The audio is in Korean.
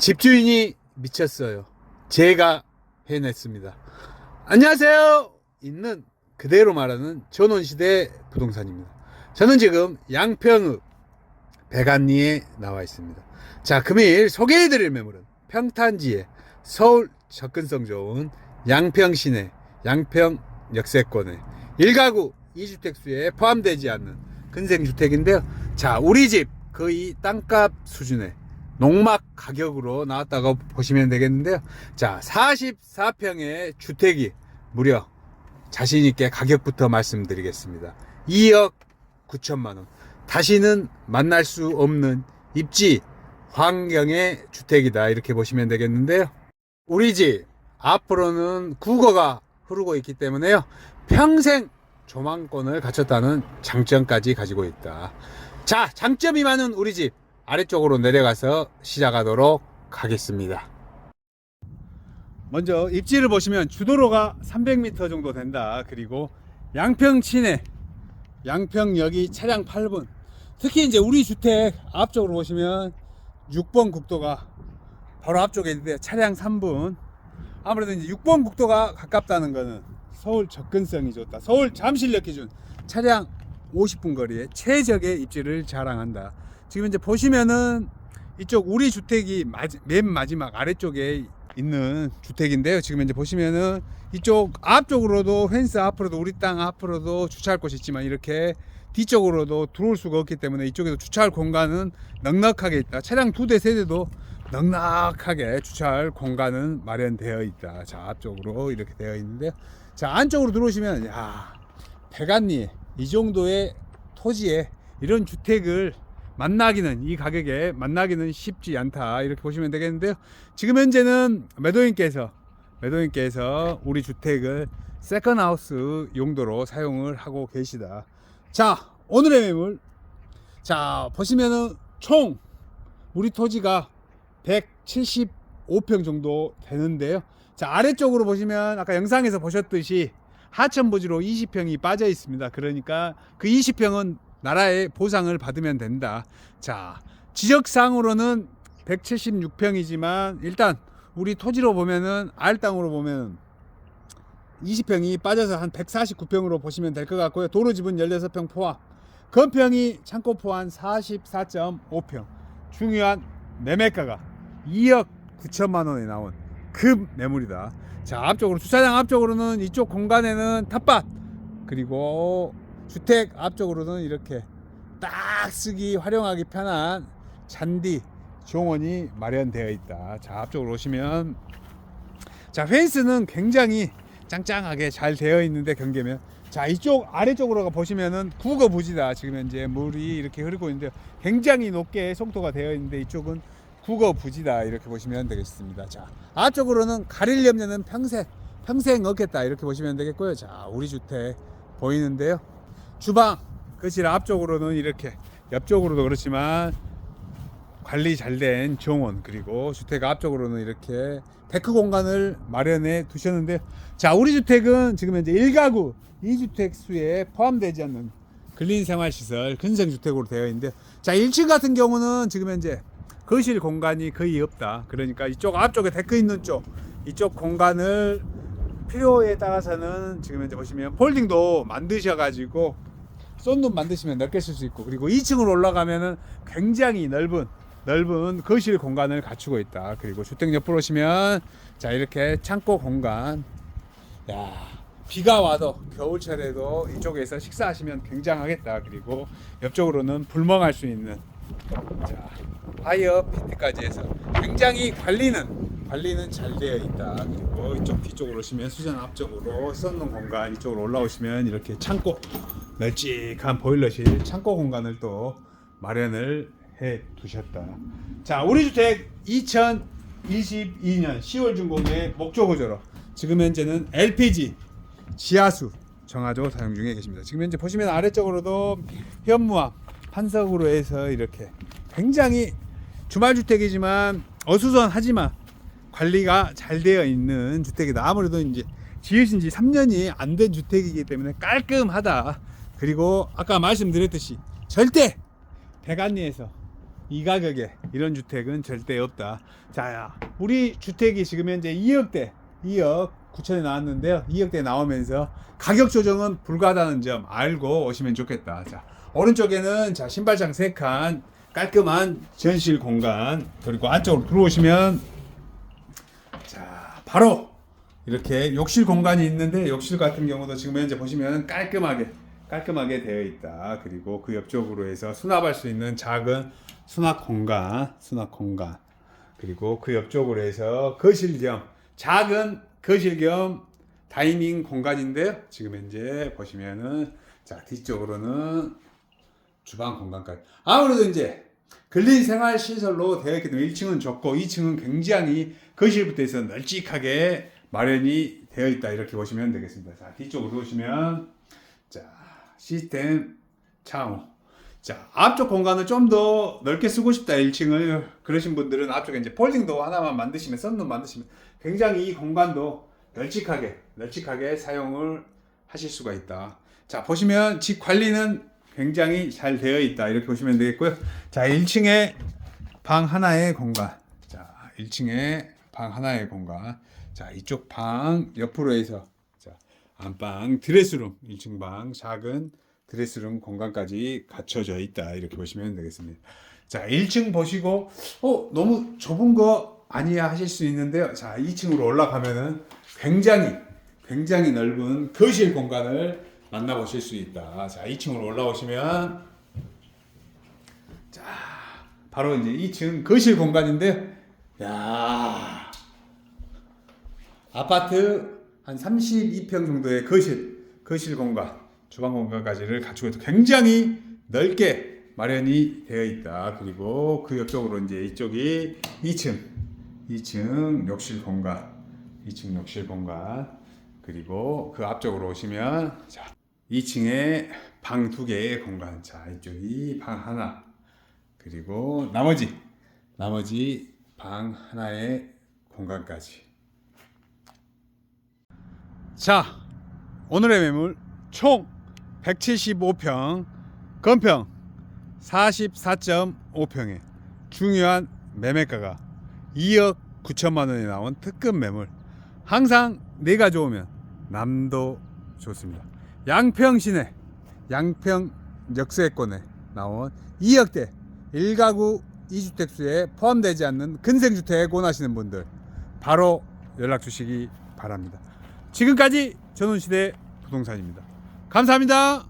집주인이 미쳤어요. 제가 해냈습니다. 안녕하세요. 있는 그대로 말하는 전원시대 부동산입니다. 저는 지금 양평읍 백안리에 나와 있습니다. 자, 금일 소개해드릴 매물은 평탄지에 서울 접근성 좋은 양평 시내, 양평 역세권에 1가구 2주택수에 포함되지 않는 근생주택인데요. 자, 우리 집 거의 땅값 수준의 농막 가격으로 나왔다고 보시면 되겠는데요. 자, 44평의 주택이 무려 자신있게 가격부터 말씀드리겠습니다. 2억 9천만 원. 다시는 만날 수 없는 입지 환경의 주택이다. 이렇게 보시면 되겠는데요. 우리 집 앞으로는 국어가 흐르고 있기 때문에요. 평생 조망권을 갖췄다는 장점까지 가지고 있다. 자, 장점이 많은 우리 집 아래쪽으로 내려가서 시작하도록 하겠습니다. 먼저 입지를 보시면 주도로가 300m 정도 된다. 그리고 양평 시내, 양평역이 차량 8분. 특히 이제 우리 주택 앞쪽으로 보시면 6번 국도가 바로 앞쪽에 있는데 차량 3분. 아무래도 이제 6번 국도가 가깝다는 거는 서울 접근성이 좋다. 서울 잠실역 기준 차량 50분 거리에 최적의 입지를 자랑한다. 지금 이제 보시면은 이쪽 우리 주택이 마지, 맨 마지막 아래쪽에 있는 주택인데요. 지금 이제 보시면은 이쪽 앞쪽으로도 펜스 앞으로도 우리 땅 앞으로도 주차할 곳이 있지만 이렇게 뒤쪽으로도 들어올 수가 없기 때문에 이쪽에도 주차할 공간은 넉넉하게 있다. 차량 두 대, 세 대도 넉넉하게 주차할 공간은 마련되어 있다. 자, 앞쪽으로 이렇게 되어 있는데요. 자, 안쪽으로 들어오시면, 야, 백안리, 이 정도의 토지에 이런 주택을 만나기는, 이 가격에 만나기는 쉽지 않다. 이렇게 보시면 되겠는데요. 지금 현재는 매도인께서, 매도인께서 우리 주택을 세컨하우스 용도로 사용을 하고 계시다. 자, 오늘의 매물. 자, 보시면은 총 우리 토지가 175평 정도 되는데요. 자, 아래쪽으로 보시면 아까 영상에서 보셨듯이 하천 부지로 20평이 빠져 있습니다. 그러니까 그 20평은 나라의 보상을 받으면 된다. 자, 지적상으로는 176평이지만 일단 우리 토지로 보면은 알 땅으로 보면 20평이 빠져서 한 149평으로 보시면 될 것 같고요. 도로집은 16평 포함. 건평이 창고 포함 44.5평. 중요한 매매가가 2억 9천만 원에 나온 급 매물이다. 자, 앞쪽으로 주차장 앞쪽으로는 이쪽 공간에는 텃밭 그리고 주택 앞쪽으로는 이렇게 딱 쓰기 활용하기 편한 잔디 정원이 마련되어 있다. 자, 앞쪽으로 오시면 자, 펜스는 굉장히 짱짱하게 잘 되어 있는데 경계면 자 이쪽 아래쪽으로 보시면은 국어 부지다. 지금 현재 물이 이렇게 흐르고 있는데 굉장히 높게 송토가 되어 있는데 이쪽은 국어 부지다. 이렇게 보시면 되겠습니다. 자 앞쪽으로는 가릴 염려는 평생 평생 얻겠다. 이렇게 보시면 되겠고요. 자 우리 주택 보이는데요 주방 거실 앞쪽으로는 이렇게 옆쪽으로도 그렇지만 관리 잘 된 정원 그리고 주택 앞쪽으로는 이렇게 데크 공간을 마련해 두셨는데 자 우리 주택은 지금 현재 1가구 2주택 수에 포함되지 않는 근린 생활시설 근생주택으로 되어 있는데 자 1층 같은 경우는 지금 현재 거실 공간이 거의 없다. 그러니까 이쪽 앞쪽에 데크 있는 쪽 이쪽 공간을 필요에 따라서는 지금 현재 보시면 폴딩도 만드셔 가지고 쏜눈 만드시면 넓게 쓸 수 있고 그리고 2층으로 올라가면은 굉장히 넓은 넓은 거실 공간을 갖추고 있다. 그리고 주택 옆으로 오시면 자 이렇게 창고 공간. 야 비가 와도 겨울철에도 이쪽에서 식사하시면 굉장하겠다. 그리고 옆쪽으로는 불멍할 수 있는 자 파이어 피트까지 해서 굉장히 관리는 관리는 잘 되어 있다. 그리고 이쪽 뒤쪽으로 오시면 수전 앞쪽으로 썬룸 공간 이쪽으로 올라오시면 이렇게 창고 널찍한 보일러실 창고 공간을 또 마련을 해 두셨다. 자, 우리 주택 2022년 10월 준공의 목조 구조로 지금 현재는 LPG 지하수 정화조 사용 중에 계십니다. 지금 현재 보시면 아래쪽으로도 현무암 판석으로 해서 이렇게 굉장히 주말 주택이지만 어수선하지만 관리가 잘 되어 있는 주택이다. 아무래도 이제 지으신 지 3년이 안 된 주택이기 때문에 깔끔하다. 그리고 아까 말씀드렸듯이 절대 백안리에서 이 가격에 이런 주택은 절대 없다. 자, 야, 우리 주택이 지금 현재 2억대, 2억 9천에 나왔는데요. 2억대 나오면서 가격 조정은 불가하다는 점 알고 오시면 좋겠다. 자, 오른쪽에는 자, 신발장 3칸, 깔끔한 전실 공간, 그리고 안쪽으로 들어오시면 자, 바로 이렇게 욕실 공간이 있는데 욕실 같은 경우도 지금 현재 보시면 깔끔하게 깔끔하게 되어 있다. 그리고 그 옆쪽으로 해서 수납할 수 있는 작은 수납 공간, 수납 공간. 그리고 그 옆쪽으로 해서 거실 겸 작은 거실 겸 다이닝 공간인데요. 지금 현재 보시면은 자, 뒤쪽으로는 주방 공간까지. 아무래도 이제 근린 생활 시설로 되어 있기 때문에 1층은 좁고 2층은 굉장히 거실부터 해서 널찍하게 마련이 되어 있다 이렇게 보시면 되겠습니다. 자 뒤쪽으로 오시면 자 시스템 창호 자 앞쪽 공간을 좀 더 넓게 쓰고 싶다 1층을 그러신 분들은 앞쪽에 이제 폴딩도 하나만 만드시면 썬룸 만드시면 굉장히 이 공간도 널찍하게 널찍하게 사용을 하실 수가 있다. 자 보시면 집 관리는 굉장히 잘 되어 있다 이렇게 보시면 되겠고요. 자 1층에 방 하나의 공간. 자 1층에 방 하나의 공간. 자 이쪽 방 옆으로 해서 자 안방 드레스룸 1층 방 작은 드레스룸 공간까지 갖춰져 있다 이렇게 보시면 되겠습니다. 자 1층 보시고 어 너무 좁은 거 아니야 하실 수 있는데요. 자 2층으로 올라가면은 굉장히 굉장히 넓은 거실 공간을 만나보실 수 있다. 자 2층으로 올라오시면 자 바로 이제 2층 거실 공간인데 야 아파트 한 32평 정도의 거실, 거실 공간, 주방 공간까지를 갖추고 있고 굉장히 넓게 마련이 되어 있다. 그리고 그 옆쪽으로 이제 이쪽이 2층, 2층 욕실 공간, 2층 욕실 공간, 그리고 그 앞쪽으로 오시면 자 2층에 방 두 개의 공간, 자 이쪽이 방 하나, 그리고 나머지 나머지 방 하나의 공간까지. 자, 오늘의 매물 총 175평, 건평 44.5평에 중요한 매매가가 2억 9천만 원이 나온 특급 매물. 항상 내가 좋으면 남도 좋습니다. 양평 시내, 양평 역세권에 나온 2억대 1가구 2주택수에 포함되지 않는 근생주택 원하시는 분들 바로 연락 주시기 바랍니다. 지금까지 전원시대 부동산입니다. 감사합니다.